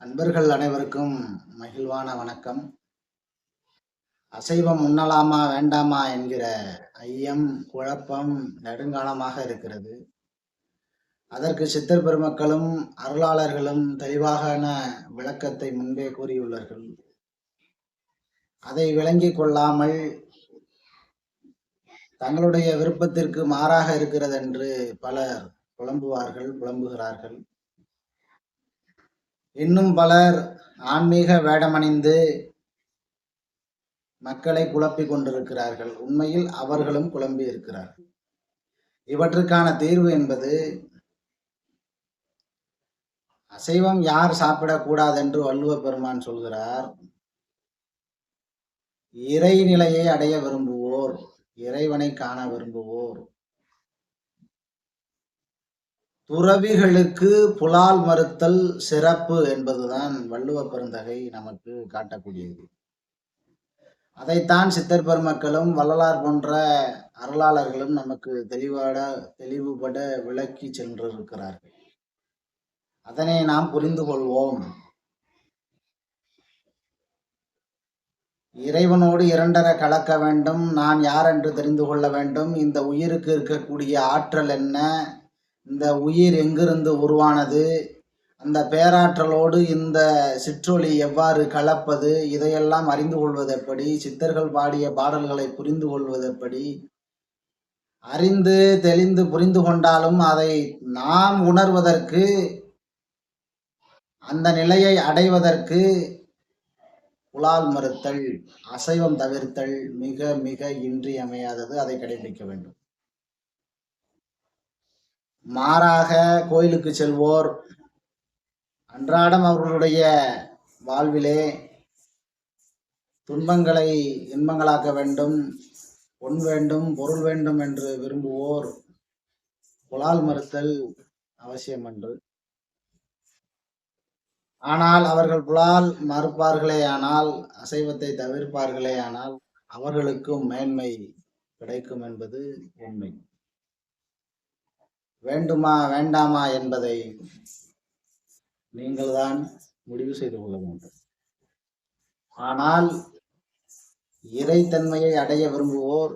அன்பர்கள் அனைவருக்கும் மகிழ்வான வணக்கம். அசைவம் உண்ணலாமா வேண்டாமா என்கிற ஐயம் குழப்பம் நெடுங்காலமாக இருக்கிறது. அதற்கு சித்தர் பெருமக்களும் அருளாளர்களும் தெளிவான விளக்கத்தை முன்பே கூறியுள்ளார்கள். அதை விளங்கிக் கொள்ளாமல் தங்களுடைய விருப்பத்திற்கு மாறாக இருக்கிறது என்று பலர் புலம்புவார்கள் புலம்புகிறார்கள். இன்னும் பலர் ஆன்மீக வேடமணிந்து மக்களை குழப்பிக் கொண்டிருக்கிறார்கள். உண்மையில் அவர்களும் குழம்பி இருக்கிறார்கள் இவற்றுக்கான தீர்வு என்பது அசைவம் யார் சாப்பிடக்கூடாது என்று வள்ளுவ பெருமான் சொல்கிறார். இறைநிலையை அடைய விரும்புவோர் இறைவனை காண விரும்புவோர். துறவிகளுக்கு புலால் மறுத்தல் சிறப்பு என்பதுதான் வள்ளுவ பெருந்தகை நமக்கு காட்டக்கூடியது. அதைத்தான் சித்தர் பெருமக்களும் வள்ளலார் போன்ற அருளாளர்களும் நமக்கு தெளிவாட தெளிவுபட விளக்கி சென்றிருக்கிறார்கள். அதனை நாம் புரிந்து கொள்வோம். இறைவனோடு இரண்டர கலக்க வேண்டும். நான் யார் என்று தெரிந்து கொள்ள வேண்டும். இந்த உயிருக்கு இருக்கக்கூடிய ஆற்றல் என்ன? இந்த உயிர் எங்கிருந்து உருவானது? அந்த பேராற்றலோடு இந்த சிற்றொளி எவ்வாறு கலப்பது? இதையெல்லாம் அறிந்து கொள்வது எப்படி? சித்தர்கள் பாடிய பாடல்களை புரிந்து கொள்வது எப்படி? அறிந்து தெளிந்து புரிந்து கொண்டாலும் அதை நாம் உணர்வதற்கு அந்த நிலையை அடைவதற்கு புலால் மறுத்தல் அசைவம் தவிர்த்தல் மிக மிக இன்றியமையாதது. அதை கடைபிடிக்க வேண்டும். மாறாக கோயிலுக்கு செல்வோர் அன்றாடம் அவர்களுடைய வாழ்விலே துன்பங்களை இன்பங்களாக்க வேண்டும் பொன் வேண்டும் பொருள் வேண்டும் என்று விரும்புவோர் புலால் மறுத்தல் அவசியம் என்று ஆனால் அவர்கள் புலால் மறுப்பார்களே ஆனால் அசைவத்தை தவிர்ப்பார்களே ஆனால் அவர்களுக்கும் மேன்மை கிடைக்கும் என்பது உண்மை. வேண்டுமா வேண்டாமா என்பதை நீங்கள் தான் முடிவு செய்து கொள்ள வேண்டும். ஆனால் இறைத்தன்மையை அடைய விரும்புவோர்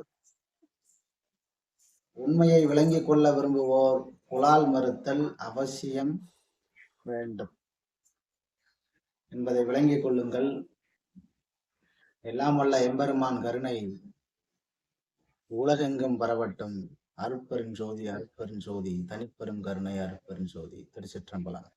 உண்மையை விளங்கிக் கொள்ள விரும்புவோர் புலால் மறுத்தல் அவசியம் வேண்டும். என்பதை விளங்கிக் கொள்ளுங்கள். எல்லாம் வல்ல எம்பெருமான் கருணை உலகெங்கும் பரவட்டும். அருட்பெருஞ்சோதி அருட்பெருஞ்சோதி தனிப்பெரும் கருணை அருட்பெருஞ்சோதி திருச்சிற்றம்பலம்.